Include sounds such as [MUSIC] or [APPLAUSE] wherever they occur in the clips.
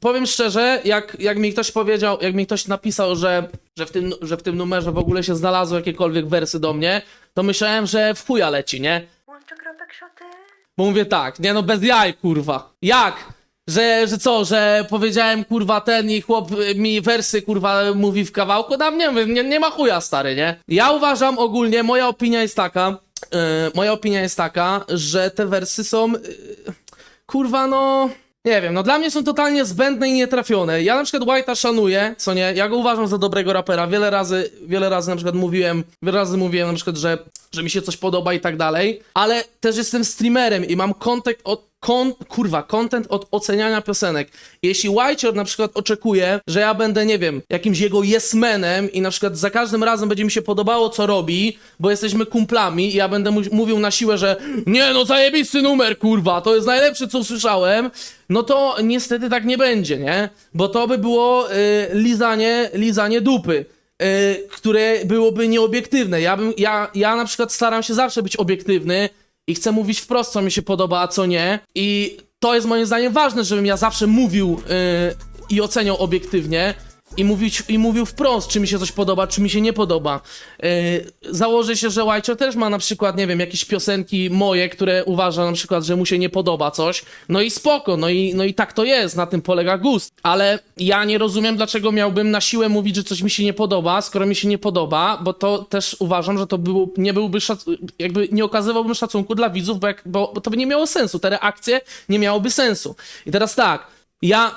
powiem szczerze, jak, jak mi ktoś powiedział, jak mi ktoś napisał, że, że, w tym, że w tym numerze w ogóle się znalazły jakiekolwiek wersy do mnie, to myślałem, że w chuja leci, nie? Łączę kropek szoty. Bo mówię tak, nie no bez jaj, kurwa. Jak? Że, że co, że powiedziałem kurwa ten i chłop mi wersy kurwa mówi w kawałku? Dam nie, nie, nie ma chuja stary, nie? Ja uważam ogólnie, moja opinia jest taka, yy, moja opinia jest taka, że te wersy są yy, kurwa no... Nie wiem, no dla mnie są totalnie zbędne i nietrafione. Ja na przykład White'a szanuję, co nie, ja go uważam za dobrego rapera. Wiele razy, wiele razy na przykład mówiłem, wiele razy mówiłem na przykład, że, że mi się coś podoba i tak dalej, ale też jestem streamerem i mam kontekst od Kon, kurwa, content od oceniania piosenek. Jeśli Whitechord na przykład oczekuje, że ja będę, nie wiem, jakimś jego yes-manem i na przykład za każdym razem będzie mi się podobało, co robi, bo jesteśmy kumplami i ja będę mu- mówił na siłę, że nie no, zajebisty numer, kurwa, to jest najlepsze, co słyszałem, no to niestety tak nie będzie, nie? Bo to by było y, lizanie, lizanie dupy. y, które byłoby nieobiektywne. Ja, bym, ja, ja na przykład staram się zawsze być obiektywny i chcę mówić wprost, co mi się podoba, a co nie. I to jest moim zdaniem ważne, żebym ja zawsze mówił yy, i oceniał obiektywnie. I, mówić, I mówił wprost, czy mi się coś podoba, czy mi się nie podoba. Yy, założę się, że White też ma na przykład, nie wiem, jakieś piosenki moje, które uważa na przykład, że mu się nie podoba coś. No i spoko, no i, no i tak to jest, na tym polega gust. Ale ja nie rozumiem, dlaczego miałbym na siłę mówić, że coś mi się nie podoba, skoro mi się nie podoba, bo to też uważam, że to był, nie byłby szac- jakby nie okazywałbym szacunku dla widzów, bo, jak, bo, bo to by nie miało sensu. Te reakcje nie miałoby sensu. I teraz tak, ja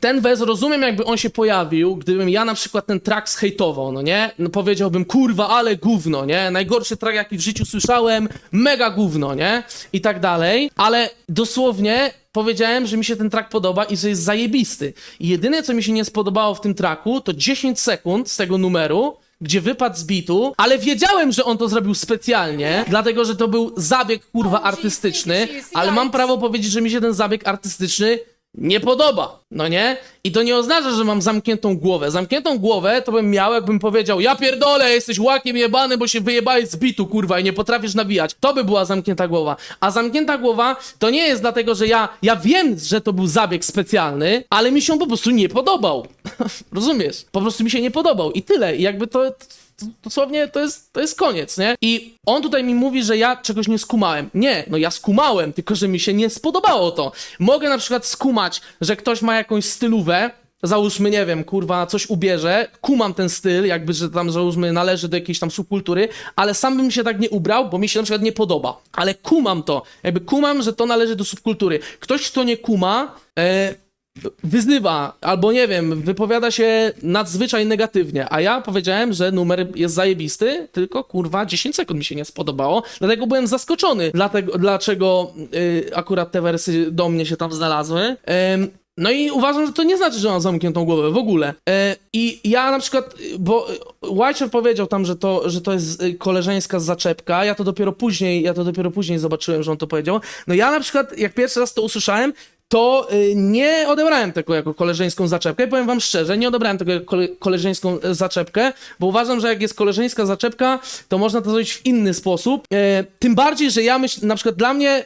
ten wez rozumiem, jakby on się pojawił, gdybym ja na przykład ten track zhejtował, no nie? No powiedziałbym, kurwa, ale gówno, nie? Najgorszy track, jaki w życiu słyszałem, mega gówno, nie? I tak dalej, ale dosłownie powiedziałem, że mi się ten track podoba i że jest zajebisty. I jedyne, co mi się nie spodobało w tym tracku, to 10 sekund z tego numeru, gdzie wypadł z bitu, ale wiedziałem, że on to zrobił specjalnie, dlatego, że to był zabieg, kurwa, artystyczny, ale mam prawo powiedzieć, że mi się ten zabieg artystyczny nie podoba, no nie? I to nie oznacza, że mam zamkniętą głowę. Zamkniętą głowę to bym miał, jakbym powiedział, ja pierdolę, jesteś łakiem jebany, bo się wyjebałeś z bitu, kurwa, i nie potrafisz nawijać. To by była zamknięta głowa. A zamknięta głowa to nie jest dlatego, że ja, ja wiem, że to był zabieg specjalny, ale mi się on po prostu nie podobał. [LAUGHS] Rozumiesz? Po prostu mi się nie podobał i tyle. I jakby to... Dosłownie to jest, to jest koniec, nie? I on tutaj mi mówi, że ja czegoś nie skumałem. Nie, no ja skumałem, tylko że mi się nie spodobało to. Mogę na przykład skumać, że ktoś ma jakąś stylówę, załóżmy, nie wiem, kurwa, coś ubierze, kumam ten styl, jakby, że tam, załóżmy, należy do jakiejś tam subkultury, ale sam bym się tak nie ubrał, bo mi się na przykład nie podoba. Ale kumam to, jakby kumam, że to należy do subkultury. Ktoś, kto nie kuma, e, wyzdywa, albo nie wiem, wypowiada się nadzwyczaj negatywnie, a ja powiedziałem, że numer jest zajebisty, tylko kurwa 10 sekund mi się nie spodobało, dlatego byłem zaskoczony, dlatego, dlaczego y, akurat te wersy do mnie się tam znalazły. Ym, no i uważam, że to nie znaczy, że mam zamkniętą głowę w ogóle. E, I ja na przykład, bo Whitecher powiedział tam, że to, że to jest y, koleżeńska zaczepka, ja to dopiero później, ja to dopiero później zobaczyłem, że on to powiedział. No ja na przykład, jak pierwszy raz to usłyszałem, to y, nie odebrałem tego jako koleżeńską zaczepkę. I powiem wam szczerze, nie odebrałem tego jako kole koleżeńską e, zaczepkę, bo uważam, że jak jest koleżeńska zaczepka, to można to zrobić w inny sposób. E, tym bardziej, że ja myślę, na przykład dla mnie...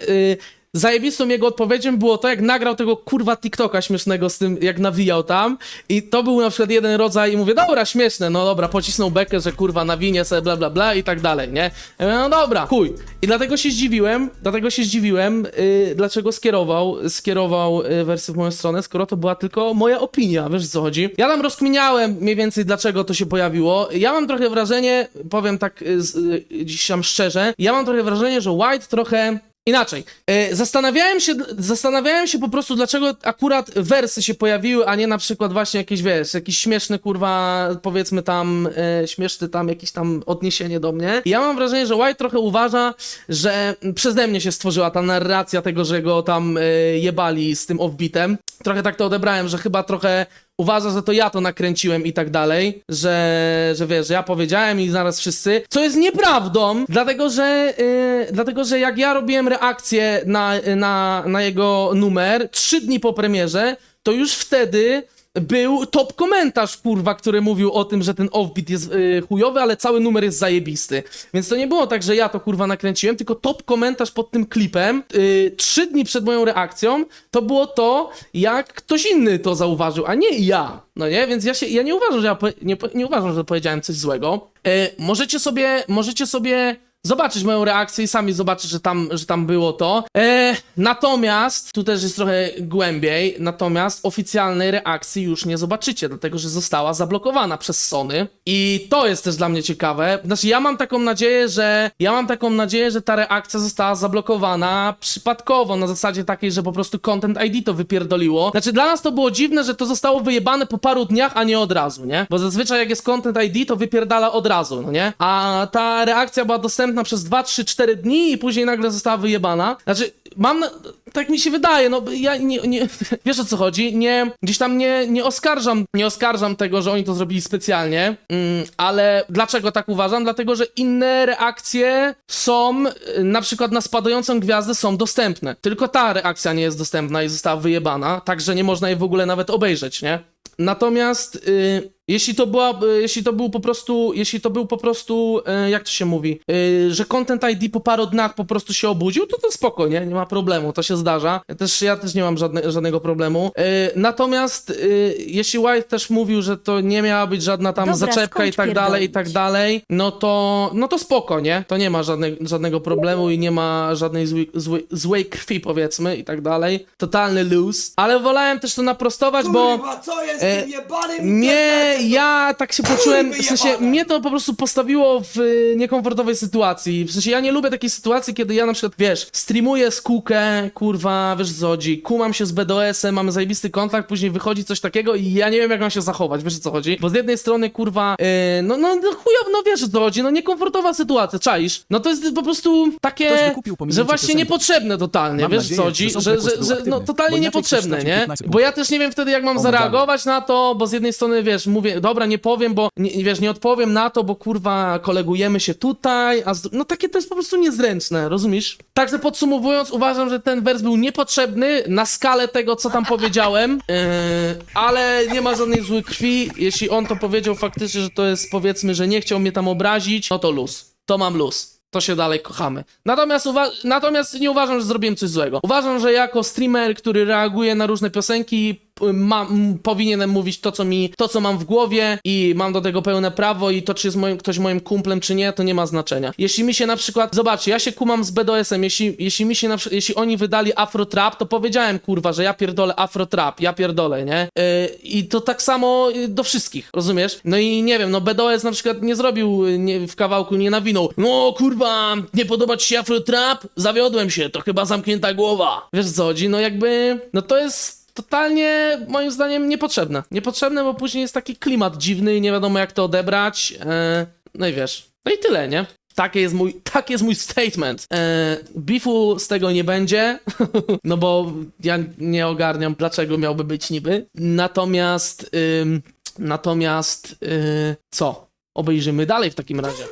Zajebistą jego odpowiedzią było to, jak nagrał tego kurwa TikToka śmiesznego z tym, jak nawijał tam. I to był na przykład jeden rodzaj i mówię, dobra, śmieszne, no dobra, pocisnął bekę, że kurwa nawinie sobie bla bla bla i tak dalej, nie? Ja mówię, no dobra, chuj. I dlatego się zdziwiłem, dlatego się zdziwiłem, yy, dlaczego skierował, skierował yy, wersję w moją stronę, skoro to była tylko moja opinia, wiesz co chodzi? Ja tam rozkminiałem mniej więcej, dlaczego to się pojawiło. Ja mam trochę wrażenie, powiem tak yy, yy, dziś tam szczerze, ja mam trochę wrażenie, że White trochę Inaczej. E, zastanawiałem się, zastanawiałem się po prostu, dlaczego akurat wersy się pojawiły, a nie na przykład właśnie jakieś, wiesz, jakiś śmieszny, kurwa, powiedzmy tam, e, śmieszny tam, jakieś tam odniesienie do mnie. I ja mam wrażenie, że White trochę uważa, że przeze mnie się stworzyła ta narracja tego, że go tam e, jebali z tym offbeatem. Trochę tak to odebrałem, że chyba trochę uważa, że to ja to nakręciłem i tak dalej, że, że wiesz, że ja powiedziałem i zaraz wszyscy, co jest nieprawdą, dlatego że, yy, dlatego, że jak ja robiłem reakcję na, na, na jego numer trzy dni po premierze, to już wtedy był top komentarz, kurwa, który mówił o tym, że ten offbeat jest y, chujowy, ale cały numer jest zajebisty. Więc to nie było tak, że ja to kurwa nakręciłem, tylko top komentarz pod tym klipem, y, trzy dni przed moją reakcją, to było to, jak ktoś inny to zauważył, a nie ja. No nie? Więc ja się, ja nie uważam, że ja nie, nie uważam, że powiedziałem coś złego. Y, możecie sobie, możecie sobie zobaczyć moją reakcję i sami zobaczyć, że tam, że tam było to. E, natomiast, tu też jest trochę głębiej, natomiast oficjalnej reakcji już nie zobaczycie, dlatego że została zablokowana przez Sony. I to jest też dla mnie ciekawe. Znaczy, ja mam taką nadzieję, że ja mam taką nadzieję, że ta reakcja została zablokowana przypadkowo, na zasadzie takiej, że po prostu Content ID to wypierdoliło. Znaczy, dla nas to było dziwne, że to zostało wyjebane po paru dniach, a nie od razu, nie? Bo zazwyczaj jak jest Content ID, to wypierdala od razu, no nie? A ta reakcja była dostępna przez 2, 3, 4 dni i później nagle została wyjebana. Znaczy, mam, tak mi się wydaje, no ja nie, nie [LAUGHS] wiesz o co chodzi, nie, gdzieś tam nie, nie oskarżam, nie oskarżam tego, że oni to zrobili specjalnie, mm, ale dlaczego tak uważam? Dlatego, że inne reakcje są, y, na przykład na spadającą gwiazdę są dostępne, tylko ta reakcja nie jest dostępna i została wyjebana, także nie można jej w ogóle nawet obejrzeć, nie? Natomiast y, jeśli to była, y, jeśli to był po prostu, jeśli to był po prostu, y, jak to się mówi, y, że Content ID po paru dniach po prostu się obudził, to to spoko, nie? Nie ma problemu, to się zdarza. Ja też, ja też nie mam żadne, żadnego problemu. Natomiast jeśli White też mówił, że to nie miała być żadna tam Dobra, zaczepka i tak dalej, i tak dalej, no to, no to spoko, nie? To nie ma żadnej, żadnego problemu i nie ma żadnej złej, złej, złej krwi, powiedzmy, i tak dalej. Totalny lose. Ale wolałem też to naprostować, bo... Kurwa, co jest e, tym jebanym Nie? Ja tak się poczułem, w sensie mnie to po prostu postawiło w y, niekomfortowej sytuacji. W sensie ja nie lubię takiej sytuacji, kiedy ja na przykład, wiesz, streamuję z kółkę, kurwa, wiesz co chodzi, kumam się z BDS-em, mamy zajebisty kontakt, później wychodzi coś takiego i ja nie wiem jak mam się zachować, wiesz o co chodzi? Bo z jednej strony, kurwa, y, no, no, no chujowo, no wiesz o co chodzi, no niekomfortowa sytuacja, czaisz? No to jest po prostu Ktoś takie, wykupił pominięcie że właśnie piosenki. niepotrzebne totalnie, Mam wiesz nadzieję, co chodzi? że są Że, że, że, no aktywne, totalnie bo inaczej niepotrzebne, nie? 15 sekund. Bo ja też nie wiem wtedy jak mam zareagować na to, bo z jednej strony, wiesz, mówię, dobra, nie powiem, bo, nie, wiesz, nie odpowiem na to, bo kurwa, kolegujemy się tutaj, a z, no takie to jest po prostu niezręczne, rozumiesz? Także podsumowując, uważam, że ten wers był niepotrzebny na skalę tego, co tam powiedziałem, yy, [LAUGHS] ale nie ma żadnej złej krwi. Jeśli on to powiedział faktycznie, że to jest, powiedzmy, że nie chciał mnie tam obrazić, no to luz. To mam luz. To się dalej kochamy. Natomiast, natomiast nie uważam, że zrobiłem coś złego. Uważam, że jako streamer, który reaguje na różne piosenki, mam, powinienem mówić to co, mi, to, co mam w głowie i mam do tego pełne prawo i to, czy jest moim, ktoś moim kumplem, czy nie, to nie ma znaczenia. Jeśli mi się na przykład, zobaczcie, ja się kumam z BDS-em, jeśli, jeśli mi się na przykład, jeśli oni wydali Afro Trap, to powiedziałem, kurwa, że ja pierdolę Afro Trap, ja pierdolę, nie? Yy, I to tak samo yy, do wszystkich, rozumiesz? No i nie wiem, no BDS na przykład nie zrobił yy, nie, w kawałku, nie nawinął, no kurwa, nie podoba ci się Afro Trap? Zawiodłem się, to chyba zamknięta głowa. Wiesz co chodzi? No jakby, no to jest totalnie moim zdaniem niepotrzebne. Niepotrzebne, bo później jest taki klimat dziwny i nie wiadomo jak to odebrać. E, no i wiesz. No i tyle, nie? Taki jest mój, [LAUGHS] taki jest mój statement. E, beefu z tego nie będzie, [LAUGHS] no bo ja nie ogarniam, dlaczego miałby być niby. Natomiast, ym, natomiast, y, co? Obejrzymy dalej w takim razie.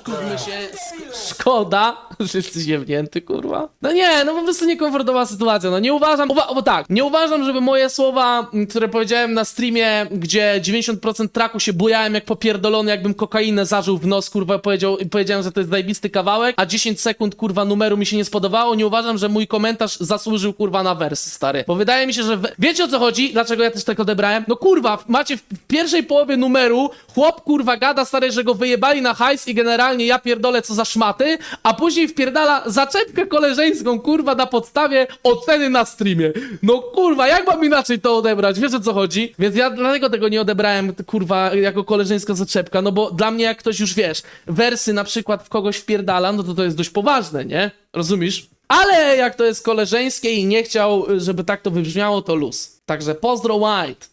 Skupmy się. sk- Szkoda, [LAUGHS] jesteś jebnięty, kurwa. No nie, no po prostu niekomfortowa sytuacja. No nie uważam, uwa bo tak, nie uważam, żeby moje słowa, które powiedziałem na streamie, gdzie 90% traku się bujałem jak popierdolony, jakbym kokainę zażył w nos, kurwa, powiedział, powiedziałem, że to jest zajebisty kawałek, a 10 sekund, kurwa, numeru mi się nie spodobało. Nie uważam, że mój komentarz zasłużył, kurwa, na wers, stary. Bo wydaje mi się, że... Wiecie o co chodzi? Dlaczego ja też tak odebrałem? No kurwa, macie w pierwszej połowie numeru chłop, kurwa, gada, stary, że go wyjebali na hajs i generalnie ja pierdolę co za szmaty, a później wpierdala zaczepkę koleżeńską, kurwa, na podstawie oceny na streamie. No kurwa, jak mam inaczej to odebrać? Wiesz o co chodzi? Więc ja dlatego tego nie odebrałem, kurwa, jako koleżeńska zaczepka, no bo dla mnie jak ktoś już, wiesz, wersy na przykład w kogoś wpierdala, no to to jest dość poważne, nie? Rozumiesz? Ale jak to jest koleżeńskie i nie chciał, żeby tak to wybrzmiało, to luz. Także pozdro White.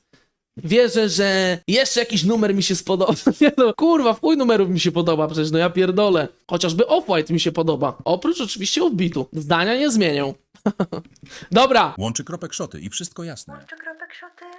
Wierzę, że jeszcze jakiś numer mi się spodoba. [LAUGHS] Nie no, kurwa, w chuj numerów mi się podoba przecież, no ja pierdolę. Chociażby Off-White mi się podoba. Oprócz oczywiście Offbeatu. Zdania nie zmienią. [LAUGHS] Dobra, Łączy kropek szoty i wszystko jasne. Łączy kropek szoty.